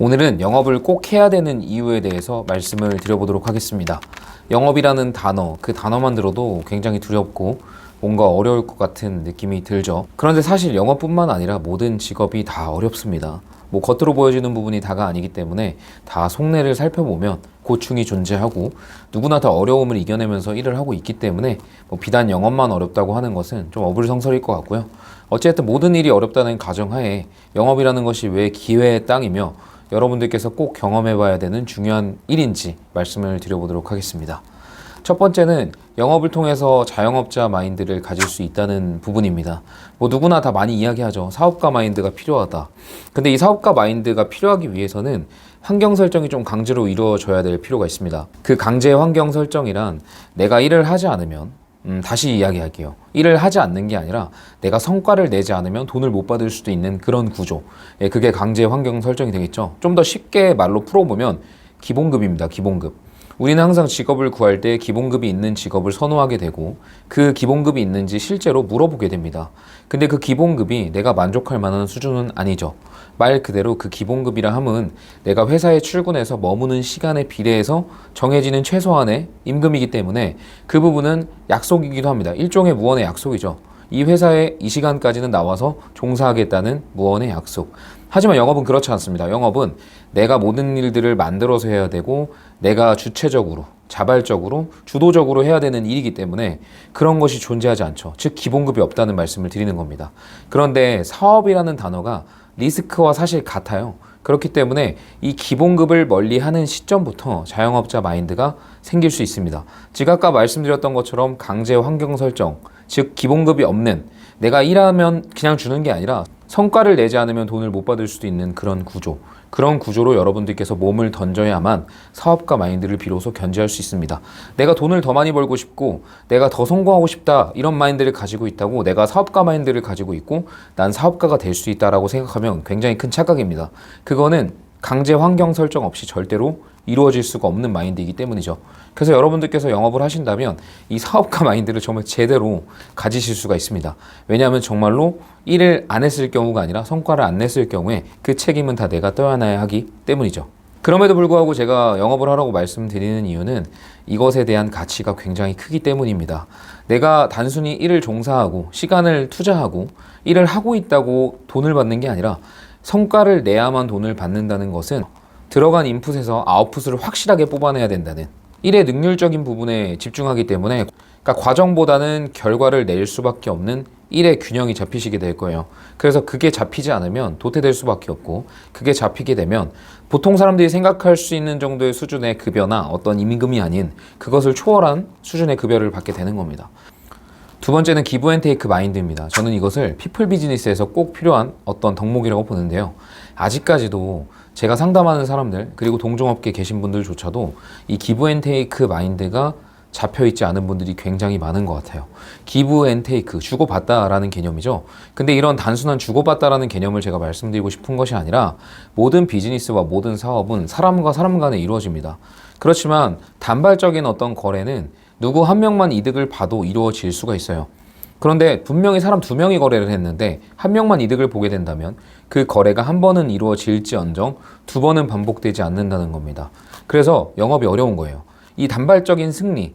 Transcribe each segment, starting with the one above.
오늘은 영업을 꼭 해야 되는 이유에 대해서 말씀을 드려보도록 하겠습니다. 영업이라는 단어, 그 단어만 들어도 굉장히 두렵고 뭔가 어려울 것 같은 느낌이 들죠. 그런데 사실 영업뿐만 아니라 모든 직업이 다 어렵습니다. 뭐 겉으로 보여지는 부분이 다가 아니기 때문에 다 속내를 살펴보면 고충이 존재하고 누구나 다 어려움을 이겨내면서 일을 하고 있기 때문에 뭐 비단 영업만 어렵다고 하는 것은 좀 어불성설일 것 같고요. 어쨌든 모든 일이 어렵다는 가정하에 영업이라는 것이 왜 기회의 땅이며 여러분들께서 꼭 경험해 봐야 되는 중요한 일인지 말씀을 드려보도록 하겠습니다. 첫 번째는 영업을 통해서 자영업자 마인드를 가질 수 있다는 부분입니다. 뭐 누구나 다 많이 이야기하죠. 사업가 마인드가 필요하다. 근데 이 사업가 마인드가 필요하기 위해서는 환경 설정이 좀 강제로 이루어져야 될 필요가 있습니다. 그 강제 환경 설정이란 내가 일을 하지 않으면 음, 다시 이야기할게요. 일을 하지 않는 게 아니라 내가 성과를 내지 않으면 돈을 못 받을 수도 있는 그런 구조. 예, 그게 강제 환경 설정이 되겠죠. 좀 더 쉽게 말로 풀어보면 기본급입니다. 기본급. 우리는 항상 직업을 구할 때 기본급이 있는 직업을 선호하게 되고 그 기본급이 있는지 실제로 물어보게 됩니다. 근데 그 기본급이 내가 만족할 만한 수준은 아니죠. 말 그대로 그 기본급이라 함은 내가 회사에 출근해서 머무는 시간에 비례해서 정해지는 최소한의 임금이기 때문에 그 부분은 약속이기도 합니다. 일종의 무언의 약속이죠. 이 회사에 이 시간까지는 나와서 종사하겠다는 무언의 약속. 하지만 영업은 그렇지 않습니다. 영업은 내가 모든 일들을 만들어서 해야 되고 내가 주체적으로 자발적으로 주도적으로 해야 되는 일이기 때문에 그런 것이 존재하지 않죠. 즉 기본급이 없다는 말씀을 드리는 겁니다. 그런데 사업이라는 단어가 리스크와 사실 같아요. 그렇기 때문에 이 기본급을 멀리 하는 시점부터 자영업자 마인드가 생길 수 있습니다. 즉 아까 말씀드렸던 것처럼 강제 환경 설정, 즉 기본급이 없는 내가 일하면 그냥 주는 게 아니라 성과를 내지 않으면 돈을 못 받을 수도 있는 그런 구조. 그런 구조로 여러분들께서 몸을 던져야만 사업가 마인드를 비로소 견제할 수 있습니다. 내가 돈을 더 많이 벌고 싶고 내가 더 성공하고 싶다 이런 마인드를 가지고 있다고 내가 사업가 마인드를 가지고 있고 난 사업가가 될 수 있다라고 생각하면 굉장히 큰 착각입니다. 그거는 강제 환경 설정 없이 절대로 이루어질 수가 없는 마인드이기 때문이죠. 그래서 여러분들께서 영업을 하신다면 이 사업가 마인드를 정말 제대로 가지실 수가 있습니다. 왜냐하면 정말로 일을 안 했을 경우가 아니라 성과를 안 냈을 경우에 그 책임은 다 내가 떠안아야 하기 때문이죠. 그럼에도 불구하고 제가 영업을 하라고 말씀드리는 이유는 이것에 대한 가치가 굉장히 크기 때문입니다. 내가 단순히 일을 종사하고 시간을 투자하고 일을 하고 있다고 돈을 받는 게 아니라 성과를 내야만 돈을 받는다는 것은 들어간 인풋에서 아웃풋을 확실하게 뽑아내야 된다는 일의 능률적인 부분에 집중하기 때문에 그러니까 과정보다는 결과를 낼 수밖에 없는 일의 균형이 잡히시게 될 거예요. 그래서 그게 잡히지 않으면 도태될 수밖에 없고 그게 잡히게 되면 보통 사람들이 생각할 수 있는 정도의 수준의 급여나 어떤 임금이 아닌 그것을 초월한 수준의 급여를 받게 되는 겁니다. 두 번째는 기브 앤 테이크 마인드입니다. 저는 이것을 피플 비즈니스에서 꼭 필요한 어떤 덕목이라고 보는데요. 아직까지도 제가 상담하는 사람들 그리고 동종업계 계신 분들조차도 이 기브 앤 테이크 마인드가 잡혀 있지 않은 분들이 굉장히 많은 것 같아요. 기브 앤 테이크 주고받다라는 개념이죠. 근데 이런 단순한 주고받다라는 개념을 제가 말씀드리고 싶은 것이 아니라 모든 비즈니스와 모든 사업은 사람과 사람 간에 이루어집니다. 그렇지만 단발적인 어떤 거래는 누구 한 명만 이득을 봐도 이루어질 수가 있어요. 그런데 분명히 사람 두 명이 거래를 했는데 한 명만 이득을 보게 된다면 그 거래가 한 번은 이루어질지언정 두 번은 반복되지 않는다는 겁니다. 그래서 영업이 어려운 거예요. 이 단발적인 승리,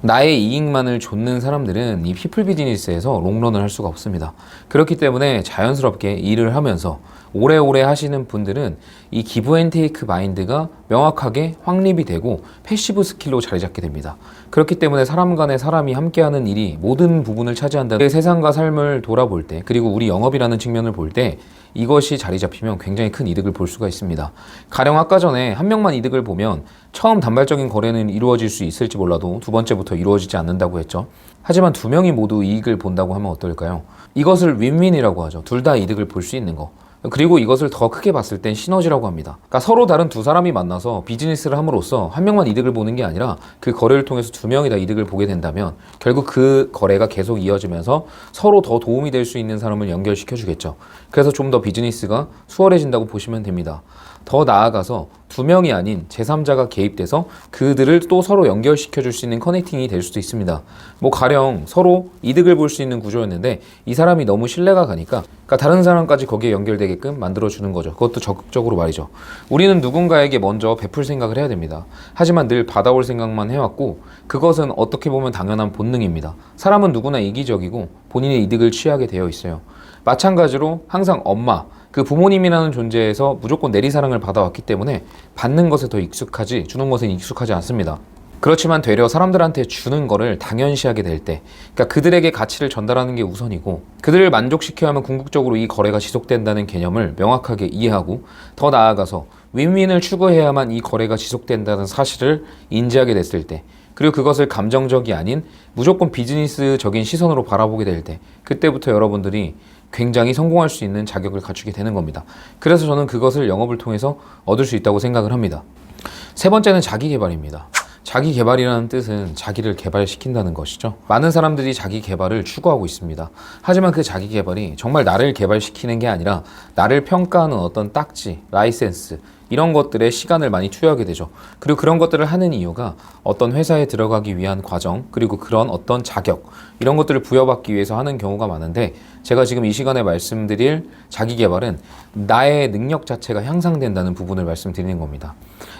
나의 이익만을 좇는 사람들은 이 피플 비즈니스에서 롱런을 할 수가 없습니다. 그렇기 때문에 자연스럽게 일을 하면서 오래오래 하시는 분들은 이 기브 앤 테이크 마인드가 명확하게 확립이 되고 패시브 스킬로 자리 잡게 됩니다. 그렇기 때문에 사람 간의 사람이 함께하는 일이 모든 부분을 차지한다. 세상과 삶을 돌아볼 때 그리고 우리 영업이라는 측면을 볼 때 이것이 자리 잡히면 굉장히 큰 이득을 볼 수가 있습니다. 가령 아까 전에 한 명만 이득을 보면 처음 단발적인 거래는 이루어질 수 있을지 몰라도 두 번째부터 이루어지지 않는다고 했죠. 하지만 두 명이 모두 이익을 본다고 하면 어떨까요? 이것을 윈윈이라고 하죠. 둘 다 이득을 볼 수 있는 거. 그리고 이것을 더 크게 봤을 땐 시너지라고 합니다. 그러니까 서로 다른 두 사람이 만나서 비즈니스를 함으로써 한 명만 이득을 보는 게 아니라 그 거래를 통해서 두 명이 다 이득을 보게 된다면 결국 그 거래가 계속 이어지면서 서로 더 도움이 될 수 있는 사람을 연결시켜 주겠죠. 그래서 좀 더 비즈니스가 수월해진다고 보시면 됩니다. 더 나아가서 두 명이 아닌 제3자가 개입돼서 그들을 또 서로 연결시켜 줄 수 있는 커넥팅이 될 수도 있습니다. 뭐 가령 서로 이득을 볼 수 있는 구조였는데 이 사람이 너무 신뢰가 가니까 그러니까 다른 사람까지 거기에 연결되게끔 만들어 주는 거죠. 그것도 적극적으로 말이죠. 우리는 누군가에게 먼저 베풀 생각을 해야 됩니다. 하지만 늘 받아올 생각만 해왔고 그것은 어떻게 보면 당연한 본능입니다. 사람은 누구나 이기적이고 본인의 이득을 취하게 되어 있어요. 마찬가지로 항상 엄마, 그 부모님이라는 존재에서 무조건 내리사랑을 받아왔기 때문에 받는 것에 더 익숙하지 주는 것에 익숙하지 않습니다. 그렇지만 되려 사람들한테 주는 거를 당연시하게 될 때, 그러니까 그들에게 가치를 전달하는 게 우선이고, 그들을 만족시켜야 하면 궁극적으로 이 거래가 지속된다는 개념을 명확하게 이해하고, 더 나아가서 윈윈을 추구해야만 이 거래가 지속된다는 사실을 인지하게 됐을 때, 그리고 그것을 감정적이 아닌 무조건 비즈니스적인 시선으로 바라보게 될 때, 그때부터 여러분들이 굉장히 성공할 수 있는 자격을 갖추게 되는 겁니다. 그래서 저는 그것을 영업을 통해서 얻을 수 있다고 생각을 합니다. 세 번째는 자기 개발입니다. 자기 개발이라는 뜻은 자기를 개발시킨다는 것이죠. 많은 사람들이 자기 개발을 추구하고 있습니다. 하지만 그 자기 개발이 정말 나를 개발시키는 게 아니라 나를 평가하는 어떤 딱지, 라이센스, 이런 것들에 시간을 많이 투여하게 되죠. 그리고 그런 것들을 하는 이유가 어떤 회사에 들어가기 위한 과정, 그리고 그런 어떤 자격, 이런 것들을 부여받기 위해서 하는 경우가 많은데, 제가 지금 이 시간에 말씀드릴 자기 개발은 나의 능력 자체가 향상된다는 부분을 말씀드리는 겁니다.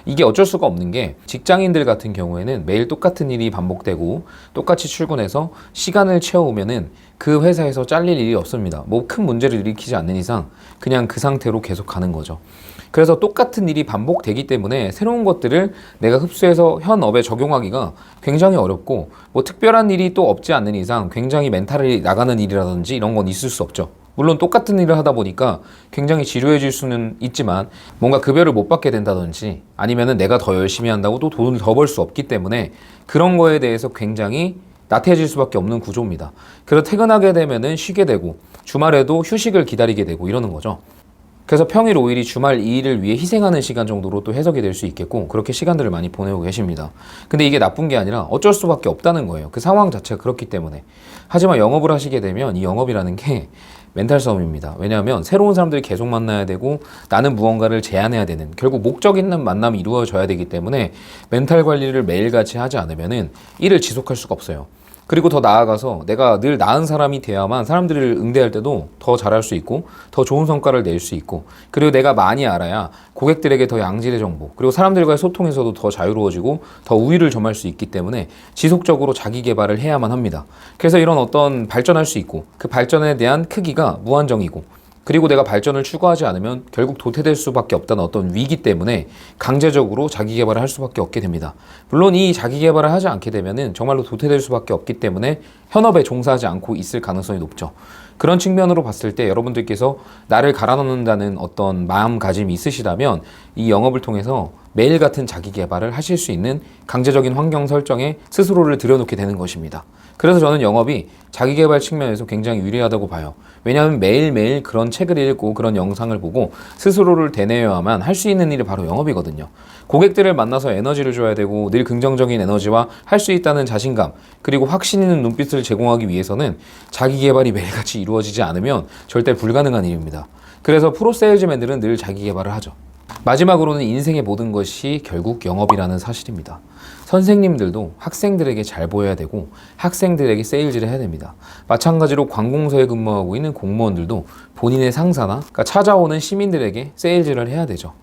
이게 어쩔 수가 없는 게 직장인들 같은 경우에는 매일 똑같은 일이 반복되고 똑같이 출근해서 시간을 채워오면은 그 회사에서 잘릴 일이 없습니다. 뭐 큰 문제를 일으키지 않는 이상 그냥 그 상태로 계속 가는 거죠. 그래서 똑같은 일이 반복되기 때문에 새로운 것들을 내가 흡수해서 현 업에 적용하기가 굉장히 어렵고 뭐 특별한 일이 또 없지 않는 이상 굉장히 멘탈이 나가는 일이라든지 이런 건 있을 수 없죠. 물론 똑같은 일을 하다 보니까 굉장히 지루해질 수는 있지만 뭔가 급여를 못 받게 된다든지 아니면은 내가 더 열심히 한다고 또 돈을 더 벌 수 없기 때문에 그런 거에 대해서 굉장히 나태해질 수밖에 없는 구조입니다. 그래서 퇴근하게 되면은 쉬게 되고 주말에도 휴식을 기다리게 되고 이러는 거죠. 그래서 평일 5일이 주말 2일을 위해 희생하는 시간 정도로 또 해석이 될 수 있겠고 그렇게 시간들을 많이 보내고 계십니다. 근데 이게 나쁜 게 아니라 어쩔 수밖에 없다는 거예요. 그 상황 자체가 그렇기 때문에. 하지만 영업을 하시게 되면 이 영업이라는 게 멘탈 싸움입니다. 왜냐하면 새로운 사람들이 계속 만나야 되고 나는 무언가를 제안해야 되는 결국 목적 있는 만남이 이루어져야 되기 때문에 멘탈 관리를 매일같이 하지 않으면은 일을 지속할 수가 없어요. 그리고 더 나아가서 내가 늘 나은 사람이 돼야만 사람들을 응대할 때도 더 잘할 수 있고 더 좋은 성과를 낼 수 있고 그리고 내가 많이 알아야 고객들에게 더 양질의 정보 그리고 사람들과의 소통에서도 더 자유로워지고 더 우위를 점할 수 있기 때문에 지속적으로 자기 개발을 해야만 합니다. 그래서 이런 어떤 발전할 수 있고 그 발전에 대한 크기가 무한정이고 그리고 내가 발전을 추구하지 않으면 결국 도태될 수밖에 없다는 어떤 위기 때문에 강제적으로 자기 개발을 할 수밖에 없게 됩니다. 물론 이 자기 개발을 하지 않게 되면은 정말로 도태될 수밖에 없기 때문에 현업에 종사하지 않고 있을 가능성이 높죠. 그런 측면으로 봤을 때 여러분들께서 나를 갈아넣는다는 어떤 마음가짐이 있으시다면 이 영업을 통해서 매일 같은 자기 개발을 하실 수 있는 강제적인 환경 설정에 스스로를 들여놓게 되는 것입니다. 그래서 저는 영업이 자기 개발 측면에서 굉장히 유리하다고 봐요. 왜냐하면 매일매일 그런 책을 읽고 그런 영상을 보고 스스로를 되뇌어야만 할 수 있는 일이 바로 영업이거든요. 고객들을 만나서 에너지를 줘야 되고 늘 긍정적인 에너지와 할 수 있다는 자신감 그리고 확신 있는 눈빛을 제공하기 위해서는 자기 개발이 매일같이 이루어지지 않으면 절대 불가능한 일입니다. 그래서 프로 세일즈맨들은 늘 자기 개발을 하죠. 마지막으로는 인생의 모든 것이 결국 영업이라는 사실입니다. 선생님들도 학생들에게 잘 보여야 되고 학생들에게 세일즈를 해야 됩니다. 마찬가지로 관공서에 근무하고 있는 공무원들도 본인의 상사나 그러니까 찾아오는 시민들에게 세일즈를 해야 되죠.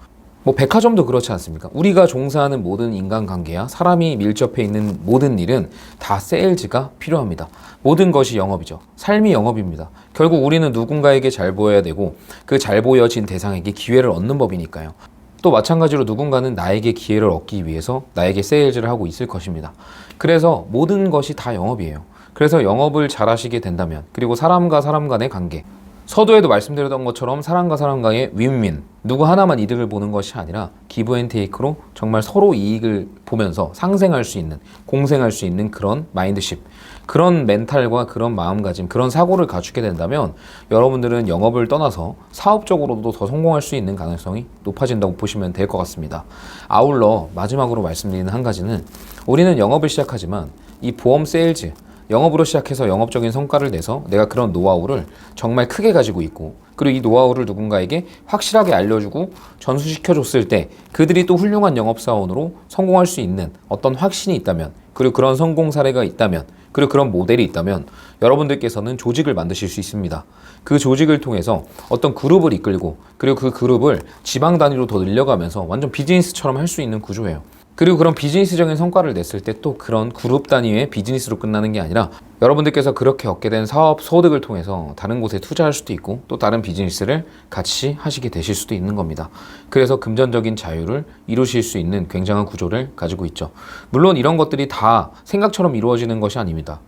뭐 백화점도 그렇지 않습니까? 우리가 종사하는 모든 인간관계야 사람이 밀접해 있는 모든 일은 다 세일즈가 필요합니다. 모든 것이 영업이죠. 삶이 영업입니다. 결국 우리는 누군가에게 잘 보여야 되고 그 잘 보여진 대상에게 기회를 얻는 법이니까요. 또 마찬가지로 누군가는 나에게 기회를 얻기 위해서 나에게 세일즈를 하고 있을 것입니다. 그래서 모든 것이 다 영업이에요. 그래서 영업을 잘 하시게 된다면 그리고 사람과 사람 간의 관계 서두에도 말씀드렸던 것처럼 사람과 사람 간의 윈윈 누구 하나만 이득을 보는 것이 아니라 기브 앤 테이크로 정말 서로 이익을 보면서 상생할 수 있는 공생할 수 있는 그런 마인드십 그런 멘탈과 그런 마음가짐 그런 사고를 갖추게 된다면 여러분들은 영업을 떠나서 사업적으로도 더 성공할 수 있는 가능성이 높아진다고 보시면 될 것 같습니다. 아울러 마지막으로 말씀드리는 한 가지는 우리는 영업을 시작하지만 이 보험 세일즈 영업으로 시작해서 영업적인 성과를 내서 내가 그런 노하우를 정말 크게 가지고 있고 그리고 이 노하우를 누군가에게 확실하게 알려주고 전수시켜줬을 때 그들이 또 훌륭한 영업사원으로 성공할 수 있는 어떤 확신이 있다면 그리고 그런 성공 사례가 있다면 그리고 그런 모델이 있다면 여러분들께서는 조직을 만드실 수 있습니다. 그 조직을 통해서 어떤 그룹을 이끌고 그리고 그 그룹을 지방 단위로 더 늘려가면서 완전 비즈니스처럼 할 수 있는 구조예요. 그리고 그런 비즈니스적인 성과를 냈을 때 또 그런 그룹 단위의 비즈니스로 끝나는 게 아니라 여러분들께서 그렇게 얻게 된 사업 소득을 통해서 다른 곳에 투자할 수도 있고 또 다른 비즈니스를 같이 하시게 되실 수도 있는 겁니다. 그래서 금전적인 자유를 이루실 수 있는 굉장한 구조를 가지고 있죠. 물론 이런 것들이 다 생각처럼 이루어지는 것이 아닙니다.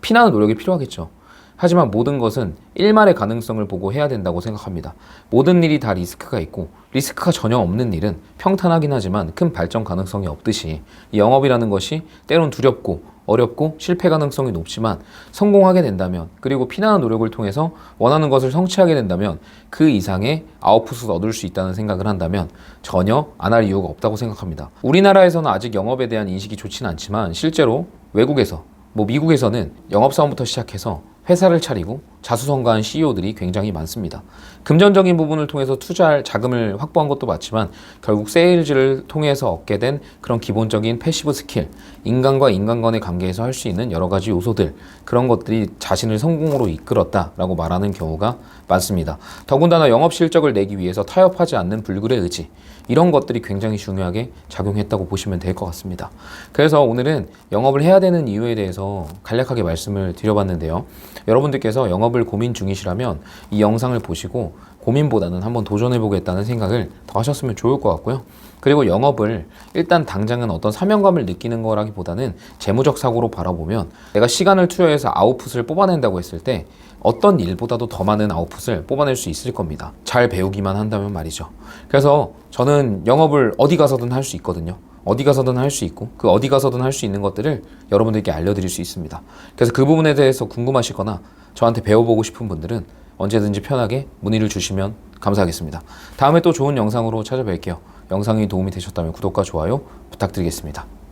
피나는 노력이 필요하겠죠. 하지만 모든 것은 일말의 가능성을 보고 해야 된다고 생각합니다. 모든 일이 다 리스크가 있고 리스크가 전혀 없는 일은 평탄하긴 하지만 큰 발전 가능성이 없듯이 이 영업이라는 것이 때론 두렵고 어렵고 실패 가능성이 높지만 성공하게 된다면 그리고 피나는 노력을 통해서 원하는 것을 성취하게 된다면 그 이상의 아웃풋을 얻을 수 있다는 생각을 한다면 전혀 안 할 이유가 없다고 생각합니다. 우리나라에서는 아직 영업에 대한 인식이 좋지는 않지만 실제로 외국에서 뭐 미국에서는 영업사원부터 시작해서 회사를 차리고 자수성가한 CEO들이 굉장히 많습니다. 금전적인 부분을 통해서 투자할 자금을 확보한 것도 맞지만 결국 세일즈를 통해서 얻게 된 그런 기본적인 패시브 스킬, 인간과 인간 간의 관계에서 할 수 있는 여러 가지 요소들, 그런 것들이 자신을 성공으로 이끌었다라고 말하는 경우가 많습니다. 더군다나 영업 실적을 내기 위해서 타협하지 않는 불굴의 의지, 이런 것들이 굉장히 중요하게 작용했다고 보시면 될 것 같습니다. 그래서 오늘은 영업을 해야 되는 이유에 대해서 간략하게 말씀을 드려봤는데요. 여러분들께서 영 업을 고민 중이시라면 이 영상을 보시고 고민보다는 한번 도전해보겠다는 생각을 더 하셨으면 좋을 것 같고요. 그리고 영업을 일단 당장은 어떤 사명감을 느끼는 거라기보다는 재무적 사고로 바라보면 내가 시간을 투여해서 아웃풋을 뽑아낸다고 했을 때 어떤 일보다도 더 많은 아웃풋을 뽑아낼 수 있을 겁니다. 잘 배우기만 한다면 말이죠. 그래서 저는 영업을 어디 가서든 할 수 있거든요. 어디 가서든 할 수 있고 그 어디 가서든 할 수 있는 것들을 여러분들께 알려드릴 수 있습니다. 그래서 그 부분에 대해서 궁금하시거나 저한테 배워보고 싶은 분들은 언제든지 편하게 문의를 주시면 감사하겠습니다. 다음에 또 좋은 영상으로 찾아뵐게요. 영상이 도움이 되셨다면 구독과 좋아요 부탁드리겠습니다.